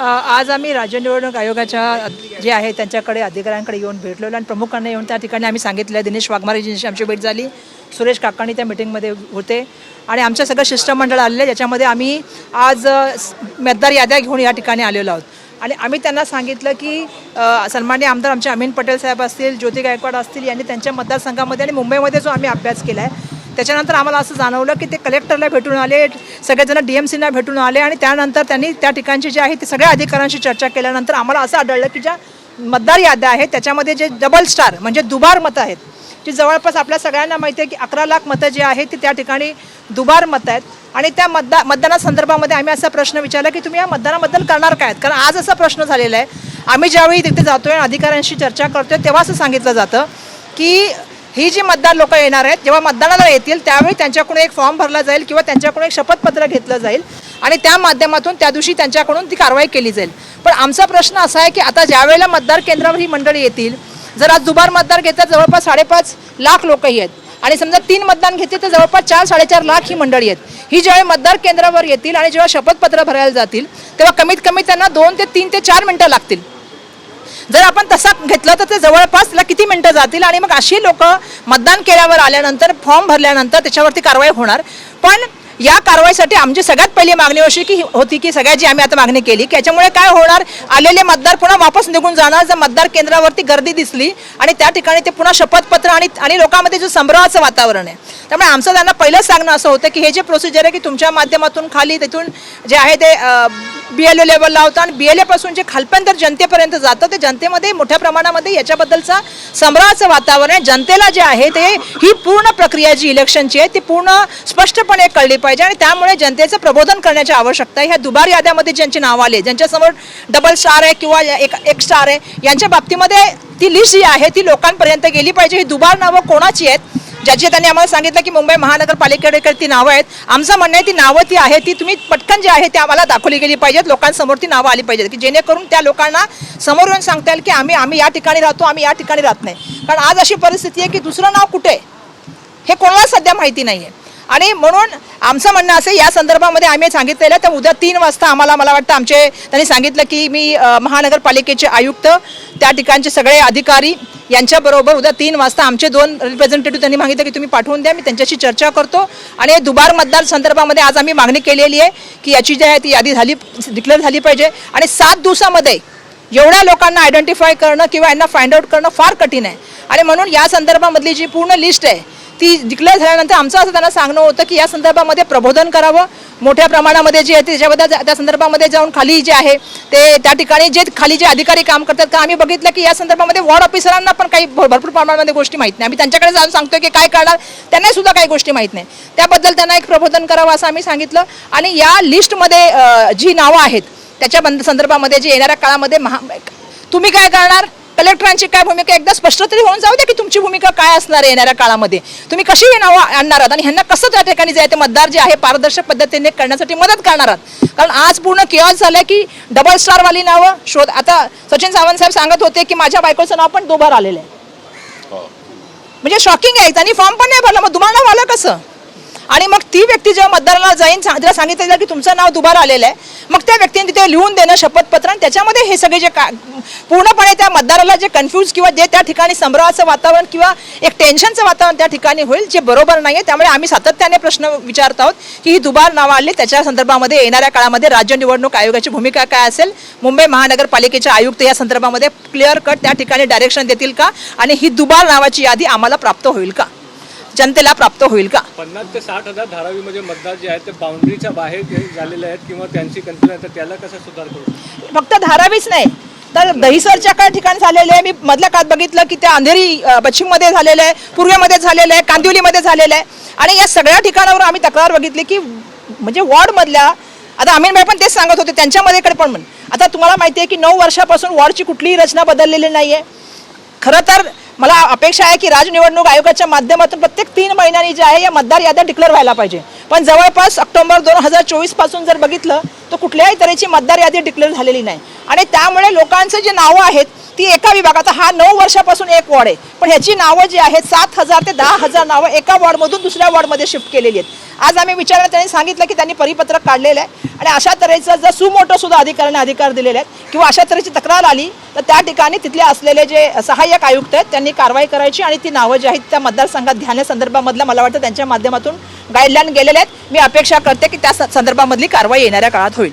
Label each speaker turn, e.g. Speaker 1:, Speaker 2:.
Speaker 1: आज आम्ही राज्य निवडणूक आयोगाच्या जे आहे त्यांच्याकडे अधिकाऱ्यांकडे येऊन भेटलेलो आणि प्रमुखांना येऊन त्या ठिकाणी आम्ही सांगितलं. दिनेश वाघमारेजींशी आमची भेट झाली. सुरेश काकाणी त्या मिटिंगमध्ये होते. आणि आमच्या सगळं शिष्टमंडळ आलेलं आहे ज्याच्यामध्ये आम्ही आज मतदार याद्या घेऊन या ठिकाणी आलेलो आहोत. आणि आम्ही त्यांना सांगितलं की अ, सन्मान्य आमदार आमचे अमीन पटेल साहेब असतील ज्योती गायकवाड असतील यांनी त्यांच्या मतदारसंघामध्ये आणि मुंबईमध्ये जो आम्ही अभ्यास केला आहे त्याच्यानंतर आम्हाला असं जाणवलं की ते कलेक्टरला भेटून आले सगळेजण डी एम सीना भेटून आले आणि त्यानंतर त्यांनी त्या ठिकाणची जे आहे ते सगळ्या अधिकाऱ्यांशी चर्चा केल्यानंतर आम्हाला असं आढळलं की ज्या मतदार याद्या आहेत त्याच्यामध्ये जे डबल स्टार म्हणजे दुबार मतं आहेत जी जवळपास आपल्या सगळ्यांना माहिती आहे की अकरा लाख मतं जी आहेत ती त्या ठिकाणी दुबार मतं आहेत. आणि त्या मतदा मतदानासंदर्भामध्ये आम्ही असा प्रश्न विचारला की तुम्ही या मतदानाबद्दल करणार काय कारण आज असा प्रश्न झालेला आहे. आम्ही ज्यावेळी तिथे जातोय आणि अधिकाऱ्यांशी चर्चा करतोय तेव्हा असं सांगितलं जातं की ही जी मतदार लोक येणार आहेत जेव्हा मतदानाला येतील त्यावेळी त्यांच्याकडून एक फॉर्म भरला जाईल किंवा त्यांच्याकडून एक शपथपत्र घेतलं जाईल आणि त्या माध्यमातून त्या दिवशी त्यांच्याकडून ती कारवाई केली जाईल. पण आमचा प्रश्न असा आहे की आता ज्यावेळेला मतदार केंद्रावर ही मंडळी येतील जर आज दुबार मतदार घेतात जवळपास साडेपाच लाख लोकही आहेत. आणि समजा तीन मतदान घेते तर जवळपास चार साडेचार लाख ही मंडळी आहेत. ही ज्यावेळी मतदार केंद्रावर येतील आणि जेव्हा शपथपत्र भरायला जातील तेव्हा कमीत कमी त्यांना दोन ते तीन ते चार मिनटं लागतील. जर आपण तसा घेतलं तर ते जवळपास त्याला किती मिनटं जातील? आणि मग अशी लोक मतदान केल्यावर आल्यानंतर फॉर्म भरल्यानंतर त्याच्यावरती कारवाई होणार. पण या कारवाईसाठी आमची सगळ्यात पहिली मागणी अशी की होती की सगळ्याची आम्ही आता मागणी केली की याच्यामुळे काय होणार? आलेले मतदार पुन्हा वापस निघून जाणार. जर मतदार केंद्रावरती गर्दी दिसली आणि त्या ठिकाणी ते पुन्हा शपथपत्र आणि आणि लोकांमध्ये जो संभ्रमाचं वातावरण आहे. त्यामुळे आमचं त्यांना पहिलं सांगणं असं होतं की हे जे प्रोसिजर आहे की तुमच्या माध्यमातून खाली तिथून जे आहे ते बी एल ओ लेवलला लावता आणि बी एल एपासून जे खालपर्यंत जनतेपर्यंत जातं ते जनतेमध्ये मोठ्या प्रमाणामध्ये याच्याबद्दलचा संभ्रमाचं वातावरण आहे. जनतेला जे आहे ते ही पूर्ण प्रक्रिया जी इलेक्शनची आहे ती पूर्ण स्पष्टपणे कळली पाहिजे. आणि त्यामुळे जनतेचं प्रबोधन करण्याची आवश्यकता आहे. ह्या दुबार याद्यामध्ये ज्यांची नावं आले ज्यांच्यासमोर डबल स्टार आहे किंवा एक एक स्टार आहे यांच्या बाबतीमध्ये ती लिस्ट जी आहे ती लोकांपर्यंत गेली पाहिजे. ही दुबार नावं कोणाची आहेत? ज्याची त्यांनी आम्हाला सांगितलं की मुंबई महानगरपालिकेकडे ती नावं आहेत. आमचं म्हणणं आहे ती नावं ती आहे ती तुम्ही पटकन जी आहे ती आम्हाला दाखवली गेली पाहिजेत. लोकांसमोर ती नावं आली पाहिजेत. की जेणेकरून त्या लोकांना समोर येऊन सांगता येईल की आम्ही आम्ही या ठिकाणी राहतो आम्ही या ठिकाणी राहत नाही. कारण आज अशी परिस्थिती आहे की दुसरं नाव कुठे? आहे? हे कोणाला सध्या माहिती नाही आहे आणि म्हणून आमचं म्हणणं असं आहे, या संदर्भामध्ये आम्ही सांगितलेलं तर उद्या तीन वाजता आम्हाला मला वाटतं आमचे त्यांनी सांगितलं की मी महानगरपालिकेचे आयुक्त त्या ठिकाणचे सगळे अधिकारी यांच्याबरोबर उद्या तीन वाजता आमचे दोन रिप्रेझेंटेटिव्ह त्यांनी मागितलं की तुम्ही पाठवून द्या मी त्यांच्याशी चर्चा करतो. आणि दुबार मतदार संदर्भामध्ये आज आम्ही मागणी केलेली आहे की याची जी आहे ती यादी झाली डिक्लेअर झाली पाहिजे. आणि सात दिवसामध्ये एवढ्या लोकांना आयडेंटिफाय करणं किंवा यांना फाइंड आउट करणं फार कठीण आहे. आणि म्हणून या संदर्भामधली जी पूर्ण लिस्ट आहे ती डिक्लेअर झाल्यानंतर आमचं असं त्यांना सांगणं होतं की या संदर्भामध्ये प्रबोधन करावं. मोठ्या प्रमाणामध्ये जे आहे त्याच्याबद्दल जा- त्या संदर्भामध्ये जाऊन खाली जे आहे ते त्या ठिकाणी जे खाली जे अधिकारी काम करतात का आम्ही बघितलं की या संदर्भामध्ये वॉर्ड ऑफिसरांना पण काही भर- भरपूर प्रमाणामध्ये गोष्टी माहीत नाही. आम्ही त्यांच्याकडे जाऊन सांगतो की काय करणार त्यांना सुद्धा काही गोष्टी माहीत नाही. त्याबद्दल त्यांना एक प्रबोधन करावं असं आम्ही सांगितलं. आणि या लिस्टमध्ये जी नावं आहेत त्याच्या बंद संदर्भामध्ये जे येणाऱ्या काळामध्ये महा तुम्ही काय करणार? कलेक्टरांची काय भूमिका एकदा स्पष्ट तरी होऊन जाऊ द्या की तुमची भूमिका काय असणार आहे येणाऱ्या काळामध्ये. तुम्ही कशी ही नावं आणणार आहात? आणि ह्यांना कसं त्या ठिकाणी जे आहे ते मतदार जे आहे पारदर्शक पद्धतीने करण्यासाठी मदत करणार आहात? कारण आज पूर्ण किऑस झालं की डबल स्टारवाली नावं शोध आता सचिन सावंत साहेब सांगत होते की माझ्या बायकोचं नाव पण दुबार आलेलं आहे. म्हणजे शॉकिंग आहे. त्यांनी फॉर्म पण नाही भरला. मग नाव आलं कसं? आणि मग ती व्यक्ती जेव्हा मतदाराला जाईन तिला सांगितलं जाईल की तुमचं नाव दुबार आलेलं आहे. मग त्या व्यक्तीने तिथे लिहून देणं शपथपत्र आणि त्याच्यामध्ये हे सगळे जे का पूर्णपणे त्या मतदाराला जे कन्फ्यूज किंवा जे त्या ठिकाणी संभ्रमाचं वातावरण किंवा एक टेन्शनचं वातावरण त्या ठिकाणी होईल जे बरोबर नाही आहे त्यामुळे आम्ही सातत्याने प्रश्न विचारत आहोत की ही दुबार नावं आली त्याच्या संदर्भामध्ये येणाऱ्या काळामध्ये राज्य निवडणूक आयोगाची भूमिका काय असेल मुंबई महानगरपालिकेचे आयुक्त या संदर्भामध्ये क्लिअर कट त्या ठिकाणी डायरेक्शन देतील का आणि ही दुबार नावाची यादी आम्हाला प्राप्त होईल का? जनतेला प्राप्त होईल का?
Speaker 2: पन्नास ते साठ हजार धारावी म्हणजे मतदार जे आहेत ते बाउंड्रीच्या बाहेर झालेले आहेत किंवा त्यांची कन्फ्युजन आहे तर त्याला कसा सुधार करू?
Speaker 1: फक्त धारावीच नाही तर दहिसरच्या काही ठिकाणी झालेले आहे? मी मधल्या काळात बघितलं की त्या अंधेरी पश्चिममध्ये झालेलं आहे पूर्वेमध्ये झालेलं आहे कांदिवलीमध्ये झालेलं आहे. आणि या सगळ्या ठिकाणावर आम्ही तक्रार बघितली की म्हणजे वॉर्डमधल्या आता अमीनभाई पण तेच सांगत होते त्यांच्यामध्ये कडे पण आता तुम्हाला माहिती आहे की नऊ वर्षापासून वॉर्डची कुठलीही रचना बदललेली नाही आहे खरं तर मला अपेक्षा आहे की राज्य निवडणूक आयोगाच्या माध्यमातून प्रत्येक तीन महिन्यांनी जे आहे या मतदार याद्या डिक्लेअर व्हायला पाहिजे. पण जवळपास ऑक्टोबर दोन हजार चोवीसपासून जर बघितलं तर कुठल्याही तऱ्हेची मतदार यादी डिक्लेअर झालेली नाही. आणि त्यामुळे लोकांचं जे नावं आहेत ती एका विभागाचा हा नऊ वर्षापासून एक वॉर्ड आहे. पण ह्याची नावं जी आहेत सात हजार ते दहा हजार नावं एका वॉर्डमधून दुसऱ्या वॉर्डमध्ये शिफ्ट केलेली आहेत. आज आम्ही विचारलं त्यांनी सांगितलं की त्यांनी परिपत्रक काढलेलं आहे. आणि अशा तऱ्हेचं जर सुमोटो सुद्धा अधिकाऱ्यांना अधिकार दिलेले आहेत किंवा अशा तऱ्हेची तक्रार आली तर त्या ठिकाणी तिथले असलेले जे सहाय्यक आयुक्त आहेत त्यांनी कारवाई करायची आणि ती नावं जी आहेत त्या मतदारसंघात घेण्यासंदर्भामधलं मला वाटतं त्यांच्या माध्यमातून गाईडलाईन गेलेले आहेत. मी अपेक्षा करते की त्या स- संदर्भामधली कारवाई येणाऱ्या काळात होईल.